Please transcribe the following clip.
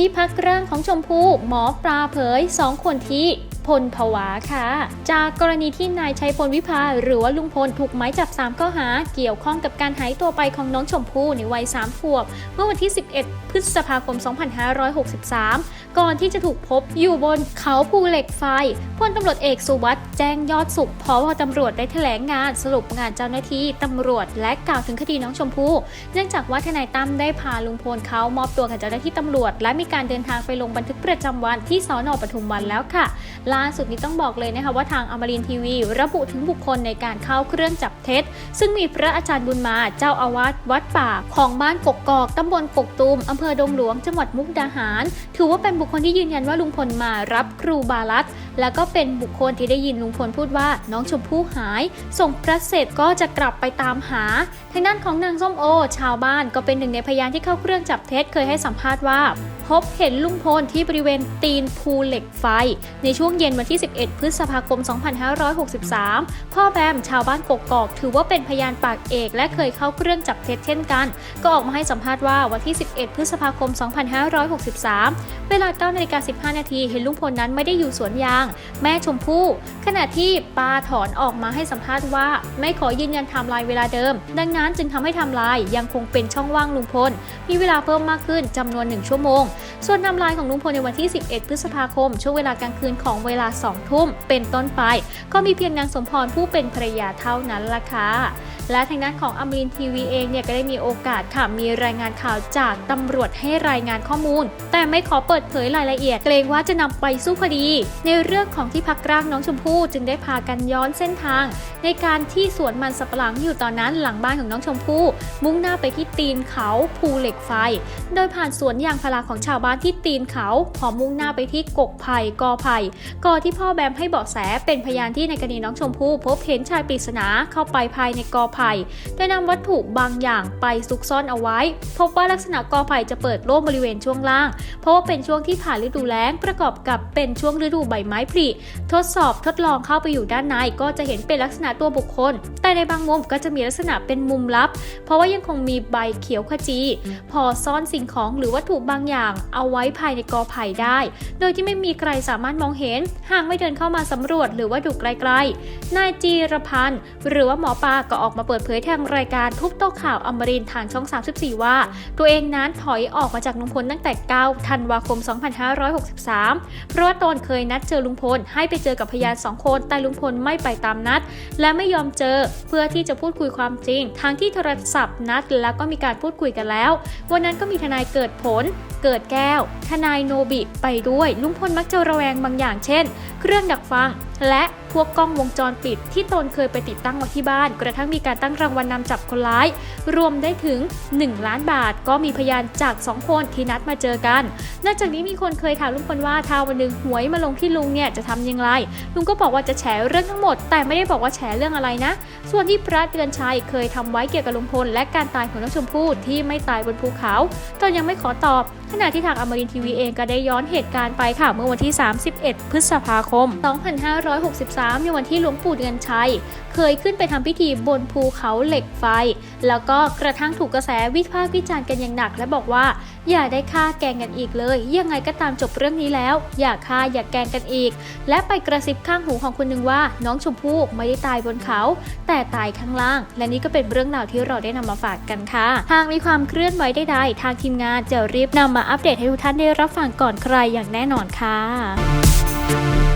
ที่พักร่างของชมพู่หมอปลาเผยสองคนที่ พลผวาค่ะ จากกรณีที่นายชัยพลวิภา หรือว่าลุงพลถูกหมายจับ 3 ข้อหา เกี่ยวข้องกับการหายตัวไปของน้องชมพู่ในวัย 3 ขวบ เมื่อวันที่ 11 พฤษภาคม 2563 ก่อนที่จะถูกพบอยู่บนเขาภูเหล็กไฟพลตำรวจเอกสุวัสด์แจ้งยอดสุขพอตำรวจได้แถลงงานสรุปงานเจ้าหน้าที่ตำรวจและกล่าวถึงคดีน้องชมพู่เนื่องจากว่าทนายตั้มได้พาลุงพลเขามอบตัวกับเจ้าหน้าที่ตำรวจ และมีการเดินทางไปลงบันทึกประจำวันที่สอนอปทุมวันแล้วค่ะล่าสุดนี้ต้องบอกเลยนะคะว่าทางอมรินทร์ทีวี ระบุถึงบุคคลในการเข้าเครื่องจับเท็จ ซึ่งมีพระอาจารย์บุญมาเจ้าอาวาสวัดป่า ของบ้านกกกอกตำบลกกตูมอำเภอดงหลวงจังหวัดมุกดาหาร ถือว่าเป็นบุคคลที่ยืนยันว่าลุงพลมารับครูบาลัต แล้วก็เป็นบุคคลที่ได้ยินลุงพลพูดว่าน้องชมพู่หาย ส่งพระเสร็จก็จะกลับไปตามหา ทางด้านของนางส้มโอ ชาวบ้านก็เป็นหนึ่งในพยานที่เข้าเครื่องจับเท็จเคยให้สัมภาษณ์ว่า พบเห็นลุงพลที่บริเวณตีนภูเหล็กไฟ ในช่วงเย็นวันที่ 11 พฤษภาคม 2563 พ่อแบมชาวบ้านกกอก ถือว่าเป็นพยานปากเอกและเคยเข้าเครื่องจับเท็จเช่นกัน ก็ออกมาให้สัมภาษณ์ว่าวันที่ 11 พฤษภาคม 2563 เวลา9นาฬิกา15 นาทีเห็นลุงพลนั้นไม่ได้อยู่สวนยางแม่ชมพู่ ขณะที่ปาถอนออกมาให้สัมภาษณ์ว่า ไม่ขอยืนยันไทม์ไลน์เวลาเดิม ดังนั้นจึงทำให้ไทม์ไลน์ยังคงเป็นช่องว่างลุงพล มีเวลาเพิ่มมากขึ้นจำนวน 1 ชั่วโมง ส่วนไทม์ไลน์ของลุงพลในวันที่ 11 พฤษภาคม ช่วงเวลากลางคืนของเวลา 2 ทุ่มเป็นต้นไป ก็มีเพียงนางสมพรผู้เป็นภรรยาเท่านั้นล่ะค่ะ และทางด้านของอมรินทีวีเองเนี่ยก็ได้มีโอกาสค่ะมีรายงานข่าวจากตำรวจให้รายงานข้อมูล แต่ไม่ขอเปิดเผยรายละเอียด เกรงว่าจะนำไปสู้คดี ในเรื่องของที่พักร่างน้องชมพู่จึงได้พากันย้อนเส้นทาง ในการที่สวนมันสับปะหลังอยู่ตอนนั้นหลังบ้านของน้องชมพู่ มุ่งหน้าไปที่ตีนเขาภูเหล็กไฟ โดยผ่านสวนยางพาราของชาวบ้านที่ตีนเขาพอมุ่งหน้าไปที่กกไผ่กอไผ่ก่อที่พ่อแบมให้เบาะแสเป็นพยานที่ในกรณีน้องชมพู่พบเห็นชายปริศนาเข้าไปภายในกอไผ่ได้นำวัตถุบางอย่างไปซุกซ่อนเอาไว้ พบว่าลักษณะกอไผ่จะเปิดโล่งบริเวณช่วงล่าง เพราะว่าเป็นช่วงที่ผ่านฤดูแล้งประกอบกับเป็นช่วงฤดูใบไม้ผลิทดสอบทดลองเข้าไปอยู่ด้านในก็จะเห็นเป็นลักษณะตัวบุคคล แต่ในบางมุมก็จะมีลักษณะเป็นมุมลับ เพราะว่ายังคงมีใบเขียวขจี พอซ่อนสิ่งของหรือวัตถุบางอย่าง เอาไว้ภายในกอไผ่ได้ โดยที่ไม่มีใครสามารถมองเห็น หากไม่เดินเข้ามาสำรวจหรือว่าดูไกลๆ นายจีรพันธ์หรือว่าหมอปลาก็ออกมาเปิดเผยทางรายการทุบโต๊ะข่าวอมรินทร์ทางช่อง 34 ว่า ตัวเองนั้นถอยออกมาจากลุงพลตั้งแต่ 9 ธันวาคม 2563 เพราะว่าตนเคยนัดเจอลุงพลให้ไปเจอกับพยานสองคนแต่ลุงพลไม่ไปตามนัด และไม่ยอมเจอเพื่อที่จะพูดคุยความจริง ทางที่โทรศัพท์นัดแล้วก็มีการพูดคุยกันแล้ว วันนั้นก็มีทนายเกิดผล เกิดแก้ว ทนายโนบิไปด้วย ลุงพลมักจะระแวงบางอย่างเช่น เครื่องดักฟัง และพวกกล้องวงจรปิดที่ตนเคยไปติดตั้งไว้ที่บ้าน กระทั่งมีการตั้งรางวัลนนำจับคนร้าย รวมได้ถึง 1 ล้านบาท ก็มีพยานจาก 2 คนที่นัดมาเจอกัน นอกจากนี้มีคนเคยถามลุงพลว่าถ้าวันหนึ่งหวยมาลงที่ลุงเนี่ยจะทำยังไงลุงก็บอกว่าจะแฉเรื่องทั้งหมด แต่ไม่ได้บอกว่าแฉเรื่องอะไรนะ ส่วนที่พระเตือนชัยเคยทำไว้เกี่ยวกับลุงพลและการตายของน้องชมพู่ที่ไม่ตายบนภูเขาตนยังไม่ขอตอบขณะที่ทางอมรินทีวีเองก็ได้ย้อนเหตุการณ์ไปค่ะ เมื่อวันที่ 31 พฤษภาคม 2563 ในวันที่หลวงปู่เดือนชัย เคยขึ้นไปทำพิธีบนภูเขาเหล็กไฟ แล้วก็กระทั่งถูกกระแสวิพากษ์วิจารณ์กันอย่างหนัก และบอกว่า อย่าได้ฆ่าแกงกันอีกเลย ยังไงก็ตามจบเรื่องนี้แล้ว อย่าฆ่าอย่าแกงกันอีก และไปกระซิบข้างหูของคนหนึ่งว่า น้องชมพู่ไม่ได้ตายบนเขา แต่ตายข้างล่าง และนี่ก็เป็นเรื่องราวที่เราได้นำมาฝากกันค่ะ หากมีความเคลื่อนไหวใดๆทางทีมงานจะรีบนำมาอัปเดตให้ทุกท่านได้รับฟังก่อนใครอย่างแน่นอนค่ะ